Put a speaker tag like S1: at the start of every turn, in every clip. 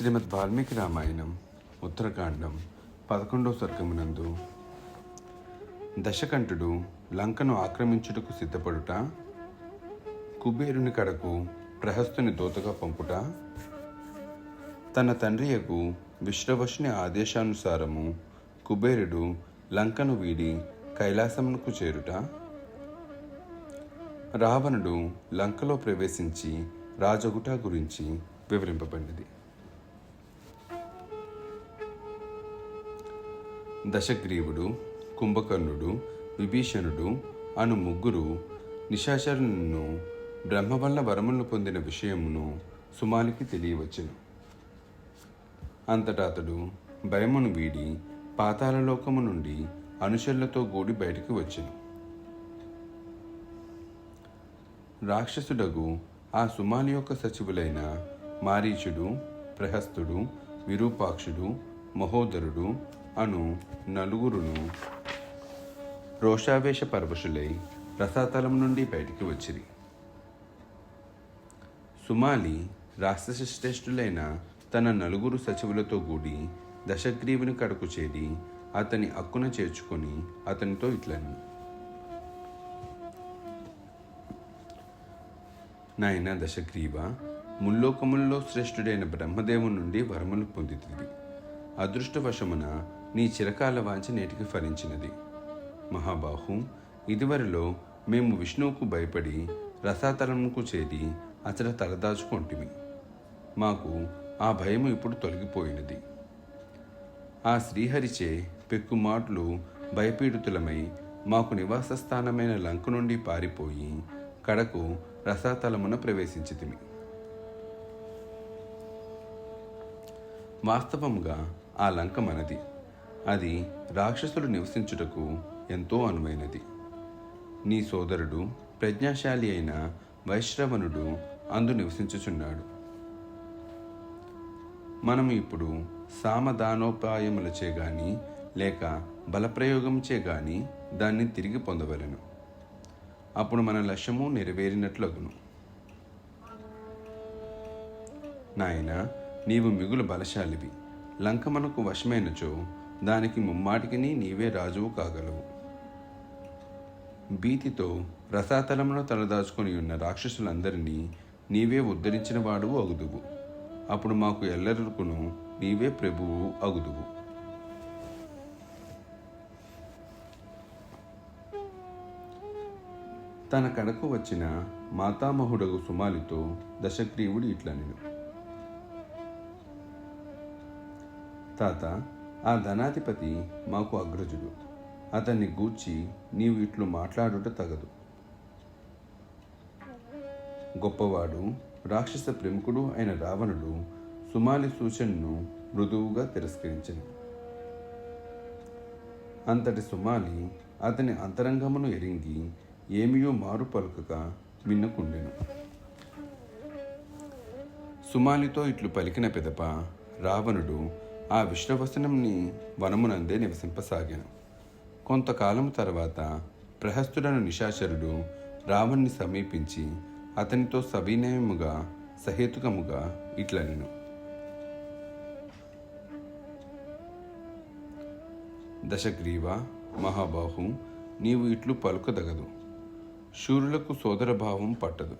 S1: శ్రీమద్ వాల్మీకి రామాయణం ఉత్తరకాండం పదకొండవ సర్గమునందు. దశకంఠుడు లంకను ఆక్రమించుటకు సిద్ధపడుట కుబేరుని కడకు ప్రహస్తుని దూతగా పంపుట తన తండ్రియకు విశ్రవశుని ఆదేశానుసారము కుబేరుడు లంకను వీడి కైలాసమునకు చేరుట. రావణుడు లంకలో ప్రవేశించి రాజగుట గురించి వివరింపబడినది. దశగ్రీవుడు కుంభకర్ణుడు విభీషణుడు అను ముగ్గురు నిశాచరును బ్రహ్మ వల్ల వరములను పొందిన విషయమును సుమాలికి తెలియవచ్చును. అంతటా అతడు భయమును వీడి పాతాళలోకము నుండి అనుచరులతో కూడి బయటికి వచ్చెను. రాక్షసుడగు ఆ సుమాలి యొక్క సచివులైన మారీచుడు ప్రహస్తుడు విరూపాక్షుడు మహోదరుడు అను నలుగురును రోషావేశ పరవశులై రసాతలం నుండి బయటికి వచ్చిరి. సుమాలి రాష్ట్రశ్రేష్ఠులైన తన నలుగురు సచివులతో కూడి దశగ్రీవుని కడకు చేరి అతని అక్కున చేర్చుకొని అతనితో ఇట్లని. నాయన దశగ్రీవ ముల్లోకముల్లో శ్రేష్ఠుడైన బ్రహ్మదేవుని నుండి వరములు పొందితివి. అదృష్టవశమున నీ చిరకాల వాంఛ నేటికి ఫలించినది. మహాబాహు ఇదివరలో మేము విష్ణువుకు భయపడి రసాతలముకు చేరి అతడ తలదాచుకొంటిమి మాకు ఆ భయము ఇప్పుడు తొలగిపోయినది. ఆ శ్రీహరిచే పెక్కుమాట్లు భయపీడితులమై మాకు నివాస స్థానమైన లంక నుండి పారిపోయి కడకు రసాతలమున ప్రవేశించితిమి. వాస్తవముగా ఆ లంక మనది. అది రాక్షసులు నివసించుటకు ఎంతో అనువైనది. నీ సోదరుడు ప్రజ్ఞాశాలి అయిన వైశ్రవణుడు అందు నివసించుచున్నాడు. మనం ఇప్పుడు సామదానోపాయములచే గాని లేక బలప్రయోగంచే గాని దాన్ని తిరిగి పొందవలెను. అప్పుడు మన లక్ష్యము నెరవేరినట్లగును. నాయన నీవు మిగులు బలశాలివి. లంక మనకు వశమైనచో దానికి ముమ్మాటికిని నీవే రాజువు కాగలవు. భీతితో రసాతలంలో తలదాచుకొని ఉన్న రాక్షసులందరినీ నీవే ఉద్ధరించిన వాడువు అగుదువు. అప్పుడు మాకు ఎల్లరికును నీవే ప్రభువు అగుదువు. తన కడకు వచ్చిన మాతామహుడగు సుమాలితో దశగ్రీవుడు ఇట్లనెను. తాత ఆ ధనాధిపతి మాకు అగ్రజుడు. అతన్ని గూర్చి నీవు ఇట్లు మాట్లాడుట తగదు. గొప్పవాడు రాక్షస ప్రముఖుడు అయిన రావణుడు సుమాలి సూచనను మృదువుగా తిరస్కరించను. అంతటి సుమాలి అతని అంతరంగమును ఎరింగి ఏమియో మారు పలుకక మిన్నకుండెను సుమాలితో ఇట్లు పలికిన పిదప రావణుడు ఆ విష్ణువసనంని వనమునందే నివసింపసాగాను. కొంతకాలం తర్వాత ప్రహస్తుడను నిశాచరుడు రావణ్ణి సమీపించి అతనితో సవినయముగా సహేతుకముగా ఇట్లనెను. దశగ్రీవ మహాబాహు నీవు ఇట్లు పలుకదగదు. శూరులకు సోదరభావం పట్టదు.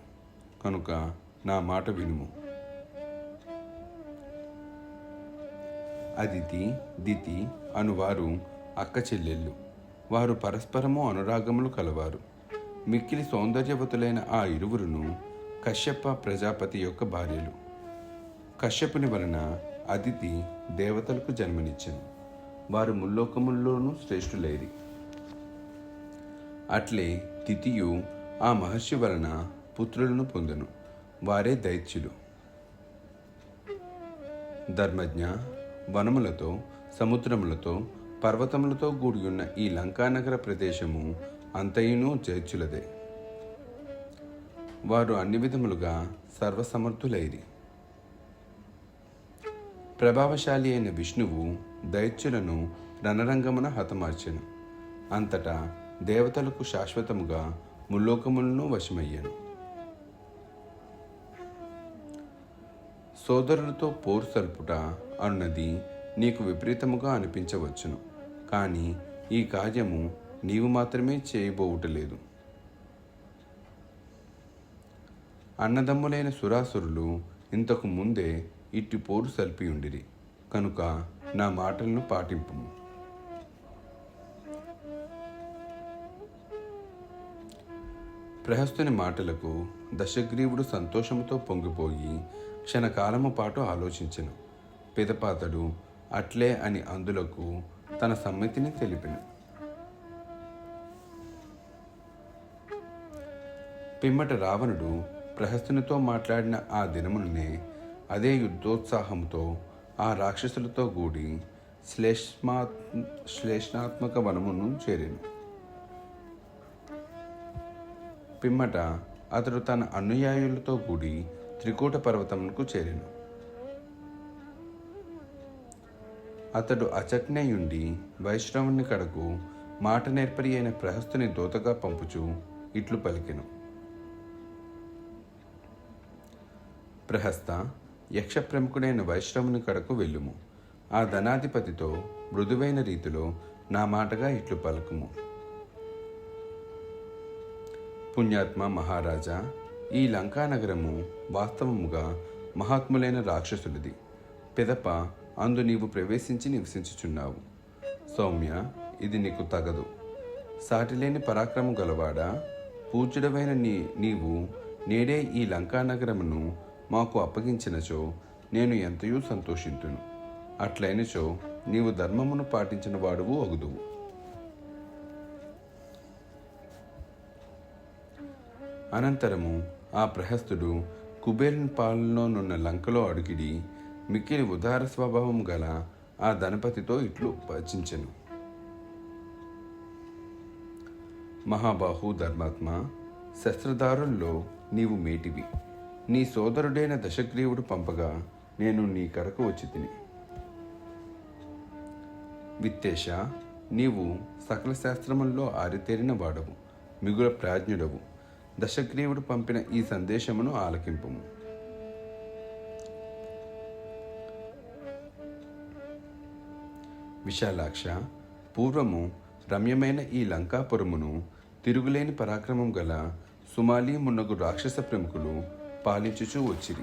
S1: కనుక నా మాట వినుము. అదితి దితి అనువారు అక్క చెల్లెళ్ళు. వారు పరస్పరము అనురాగములు కలవారు. మిక్కిలి సౌందర్యవతులైన ఆ ఇరువురును కశ్యప ప్రజాపతి యొక్క భార్యలు. కశ్యపుని వలన అదితి దేవతలకు జన్మనిచ్చింది వారు ముల్లోకముల్లోనూ శ్రేష్ఠులైరి. అట్లే తితియు ఆ మహర్షి వలన పుత్రులను పొందను. వారే దైత్యులు. ధర్మజ్ఞ వనములతో సముద్రములతో పర్వతములతో కూడి ఉన్న ఈ లంకానగర ప్రదేశము అంతయును జైత్యులదే వారు అన్ని విధములుగా సర్వసమర్థులైరి. ప్రభావశాలి అయిన విష్ణువు దైత్యులను రణరంగమున హతమార్చెను. అంతటా దేవతలకు శాశ్వతముగా ముల్లోకములను వశమయ్యాను. సోదరులతో పోరు సల్పుట అన్నది నీకు విపరీతముగా అనిపించవచ్చును. కానీ ఈ కార్యము నీవు మాత్రమే చేయబోవుటలేదు. అన్నదమ్ములైన సురాసురులు ఇంతకు ముందే ఇట్టి పోరు సల్పి ఉండిరి కనుక నా మాటలను పాటింపు ప్రహస్తుని మాటలకు దశగ్రీవుడు సంతోషముతో పొంగిపోయి క్షణకాలము పాటు ఆలోచించెను. పిదపాతడు అట్లే అని అందులకు తన సమ్మతిని తెలిపెను. పిమ్మట రావణుడు ప్రహస్తునితో మాట్లాడిన ఆ దినముననే అదే యుద్ధోత్సాహంతో ఆ రాక్షసులతో కూడి శ్లేష్మా శ్లేష్ణాత్మక వనమును చేరాను. పిమ్మట అతడు తన అనుయాయులతో కూడి త్రికూట పర్వతమునకు చేరెను. అతడు అచట్నేయుండి వైష్ణవుని కడకు మాట నేర్పరి అయిన ప్రహస్తుని దూతగా పంపుచు ఇట్లు పలికెను. ప్రహస్త యక్ష ప్రముఖుడైన వైష్ణవుని కడకు వెళ్ళుము. ఆ ధనాధిపతితో మృదువైన రీతిలో నా మాటగా ఇట్లు పలుకుము. పుణ్యాత్మ మహారాజా ఈ లంకా నగరము వాస్తవముగా మహాత్ములైన రాక్షసులది. పిదప అందు నీవు ప్రవేశించి నివసించుచున్నావు. సౌమ్య ఇది నీకు తగదు. సాటిలేని పరాక్రమం గలవాడా? పూజ్యుడవైన నీ నీవు నేడే ఈ లంకా నగరమును మాకు అప్పగించినచో నేను ఎంతయూ సంతోషింతును. అట్లయినచో నీవు ధర్మమును పాటించిన వాడువు అగుదువు. అనంతరము ఆ ప్రహస్తుడు కుబేరుని పాలనలోనున్న లంకలో అడుగిడి మిక్కిలి ఉదార స్వభావం గల ఆ ధనపతితో ఇట్లు వచించెను మహాబాహు ధర్మాత్మ శస్త్రధారుల్లో నీవు మేటివి. నీ సోదరుడైన దశగ్రీవుడు పంపగా నేను నీ కరకు వచ్చి తిని. విత్తేష నీవు సకల శాస్త్రముల్లో ఆరితేరిన వాడవు మిగుల ప్రాజ్ఞుడవు. దశగ్రీవుడు పంపిన ఈ సందేశమును ఆలకింపుము. విశాలాక్ష పూర్వము రమ్యమైన ఈ లంకాపురమును తిరుగులేని పరాక్రమం గల సుమాలి మున్నగు రాక్షస ప్రముఖులు పాలించుచూ వచ్చిరి.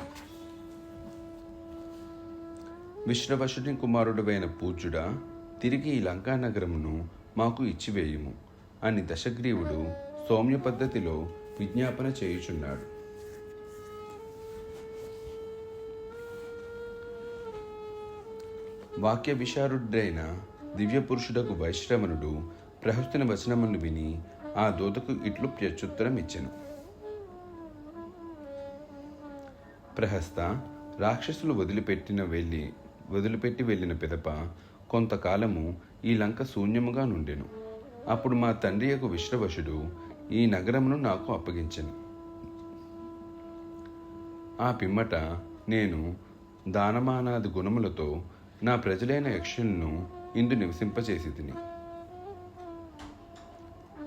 S1: విశ్రవశుని కుమారుడవైన పూజ్యుడ తిరిగి ఈ లంకా నగరమును మాకు ఇచ్చివేయుము. అని దశగ్రీవుడు సౌమ్య పద్ధతిలో విజ్ఞాపన చేయుచున్నాడు. వాక్య విశారుడైన దివ్య పురుషుడకు వైశ్రవణుడు ప్రహస్తుని వచనమును విని ఆ దూతకు ఇట్లు ప్రత్యుత్తరం ఇచ్చెను ప్రహస్త రాక్షసులు వదిలిపెట్టిన వెళ్ళి వదిలిపెట్టి వెళ్ళిన పిదప కొంతకాలము ఈ లంక శూన్యముగా నుండెను. అప్పుడు మా తండ్రి యొక్క విశ్రవశుడు ఈ నగరమును నాకు అప్పగించను ఆ పిమ్మట నేను దానమానాది గుణములతో నా ప్రజలైన యక్షులను ఇందు నివసింపచేసి తిని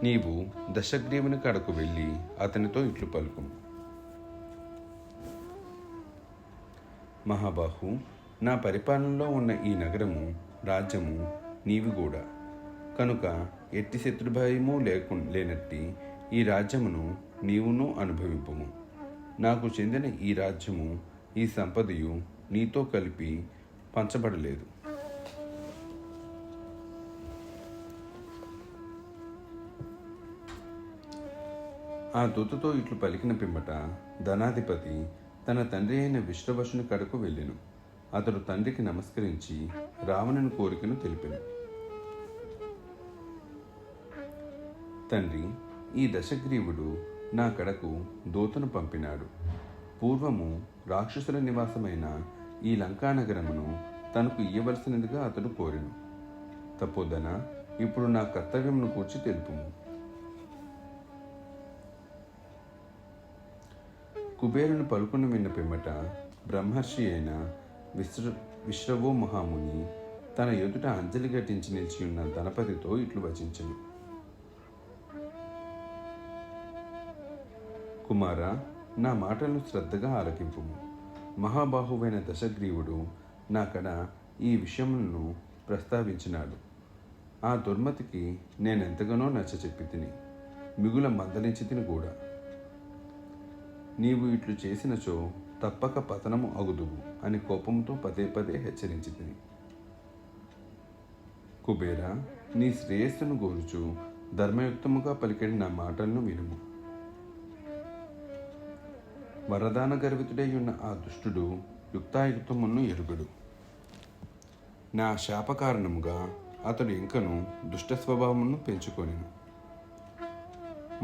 S1: నీవు దశగ్రీవుని కడకు వెళ్ళి అతనితో ఇట్లు పలుకు మహాబాహు నా పరిపాలనలో ఉన్న ఈ నగరము రాజ్యము నీవి కూడా కనుక ఎట్టి శత్రుభయము లేకు లేనట్టి ఈ రాజ్యమును నీవును అనుభవింపము. నాకు చెందిన ఈ రాజ్యము ఈ సంపదయు నీతో కలిపి పంచబడలేదు. ఆ దూతతో ఇట్లు పలికిన పిమ్మట ధనాధిపతి తన తండ్రి అయిన విశ్వవశుని కడకు వెళ్ళెను. అతడు తండ్రికి నమస్కరించి రావణుని కోరికను తెలిపాను. తండ్రి ఈ దశగ్రీవుడు నా కడకు దూతను పంపినాడు. పూర్వము రాక్షసుల నివాసమైన ఈ లంకానగరమును తనకు ఇయ్యవలసినదిగా అతడు కోరిను. తపోదన ఇప్పుడు నా కర్తవ్యమును కూర్చి తెలుపుము. కుబేరుని పలుకును విన్న పిమ్మట బ్రహ్మర్షి అయిన విశ్ర విశ్రవో మహాముని తన ఎదుట అంజలి ఘటించి నిలిచి ఉన్న దళపతితో ఇట్లు వచించను. కుమార నా మాటలను శ్రద్ధగా ఆలకింపుము. మహాబాహువైన దశగ్రీవుడు నాకడ ఈ విషయములను ప్రస్తావించినాడు. ఆ దుర్మతికి నేనెంతగానో నచ్చ చెప్పి తిని మిగుల మందలించి తిని కూడా నీవు ఇట్లు చేసినచో తప్పక పతనము అగుదువు అని కోపంతో పదే పదే హెచ్చరించి తిని కుబేరా నీ శ్రేయస్సును గోరుచు ధర్మయుక్తముగా పలికిన నా మాటలను వినుము. వరదాన గర్వితుడై ఉన్న ఆ దుష్టుడు యుక్తాయుక్తమును ఎరుగుడు. నా శాప కారణముగా అతడు ఇంకను దుష్ట స్వభావమును పెంచుకొనిను.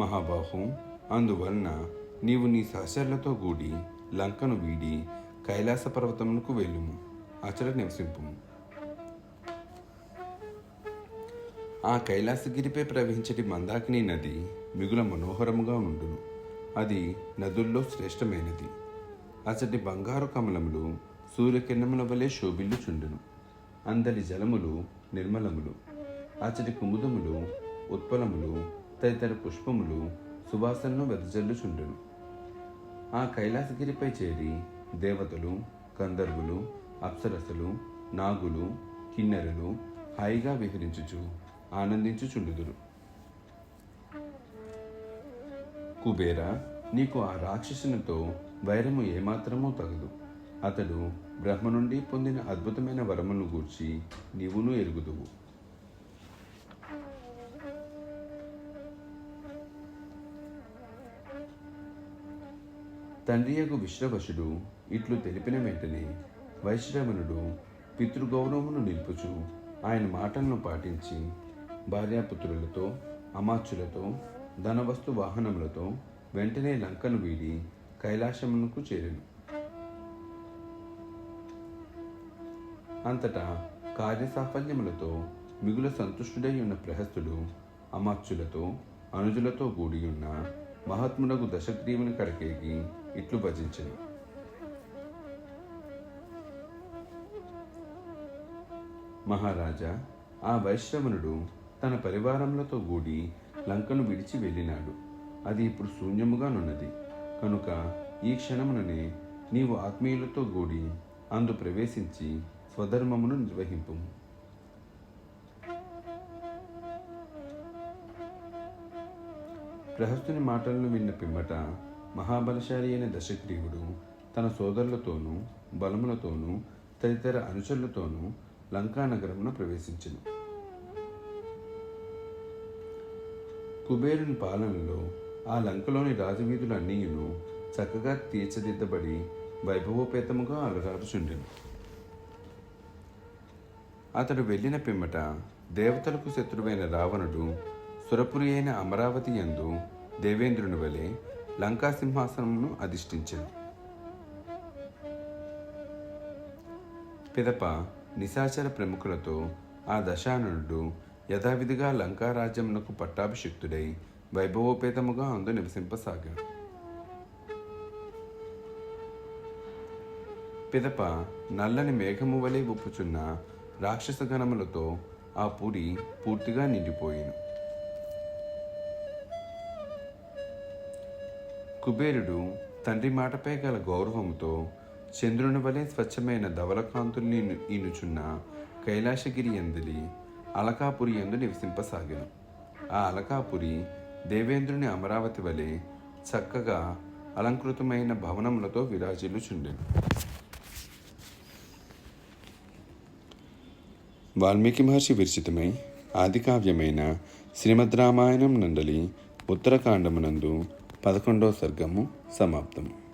S1: మహాబాహు అందువలన నీవు నీ సహచరులతో కూడి లంకను వీడి కైలాస పర్వతమునకు వెళ్ళుము అచట నివసింపుము. ఆ కైలాసగిరిపై ప్రవహించటి మందాకిని నది మిగుల మనోహరముగా ఉండును. అది నదుల్లో శ్రేష్టమైనది. అతడి బంగారు కమలములు సూర్యకిరణముల వలె శోభిల్లుచుండును. అందలి జలములు నిర్మలములు. అతడి కుముదములు ఉత్పలములు తదితర పుష్పములు సువాసనను వెదజల్లుచుండును. ఆ కైలాసగిరిపై చేరి దేవతలు గంధర్వులు అప్సరసలు నాగులు కిన్నెరలు హాయిగా విహరించుచు ఆనందించుచుండుదురు. కుబేర నీకు ఆ రాక్షసునితో వైరము ఏమాత్రమూ తగదు. అతడు బ్రహ్మ నుండి పొందిన అద్భుతమైన వరమును గూర్చి నీవును ఎరుగుదువు. తండ్రియగు విశ్రవశుడు ఇట్లు తెలిపిన వెంటనే వైశ్రవణుడు పితృగౌరవమును నిలుపుచు ఆయన మాటలను పాటించి భార్యాపుత్రులతో అమాచులతో ధనవస్తు వాహనములతో వెంటనే లంకను వీడి కైలాసమునకు చేరెను. అంతటా కార్యసాఫల్యములతో మిగుల సంతుష్టుడై ఉన్న ప్రహస్తుడు అమాత్యులతో అనుజులతో కూడి ఉన్న మహాత్మునకు దశగ్రీవుని కడకేగి ఇట్లు భజించను. మహారాజా ఆ వైశ్రవణుడు తన పరివారములతో కూడి లంకను విడిచి వెళ్ళినాడు. అది ఇప్పుడు శూన్యముగానున్నది. కనుక ఈ క్షణముననే నీవు ఆత్మీయులతో గూడి అందు ప్రవేశించి స్వధర్మమును నిర్వహింపు. ప్రహస్తుని మాటలను విన్న పిమ్మట మహాబలశాలి అయిన దశగ్రీవుడు తన సోదరులతోనూ బలములతోనూ తదితర అనుచరులతోనూ లంకా నగరమున ప్రవేశించను. కుబేరుని పాలనలో ఆ లంకలోని రాజవీధులన్నీయును చక్కగా తీర్చిదిద్దబడి వైభవోపేతముగా అలరారుచుండెను. అతడు వెళ్ళిన పిమ్మట దేవతలకు శత్రువైన రావణుడు సురపురి అయిన అమరావతి యందు దేవేంద్రుని వలె లంకా సింహాసనమును పిదప నిశాచర ప్రముఖులతో ఆ దశాననుడు యథావిధిగా లంకారాజ్యమునకు పట్టాభిషిక్తుడై వైభవోపేతముగా అందు నివసింపసాగాడు. పిదప నల్లని మేఘము వలె ఉప్పుచున్న రాక్షస గణములతో ఆ పురి పూర్తిగా నిండిపోయిను. కుబేరుడు తండ్రి మాటపై గల గౌరవముతో చంద్రుని వలె స్వచ్ఛమైన ధవలకాంతుల్ని ఈనుచున్న కైలాసగిరి ఎందలి అలకాపురి ఎందు నివసింపసాగాను. ఆ అలకాపురి దేవేంద్రుని అమరావతి వలె చక్కగా అలంకృతమైన భవనములతో విరాజిల్లుచుండెను. వాల్మీకి మహర్షి విరచితమై ఆదికావ్యమైన శ్రీమద్ రామాయణం నండలి ఉత్తరకాండమునందు పదకొండవ సర్గము సమాప్తము.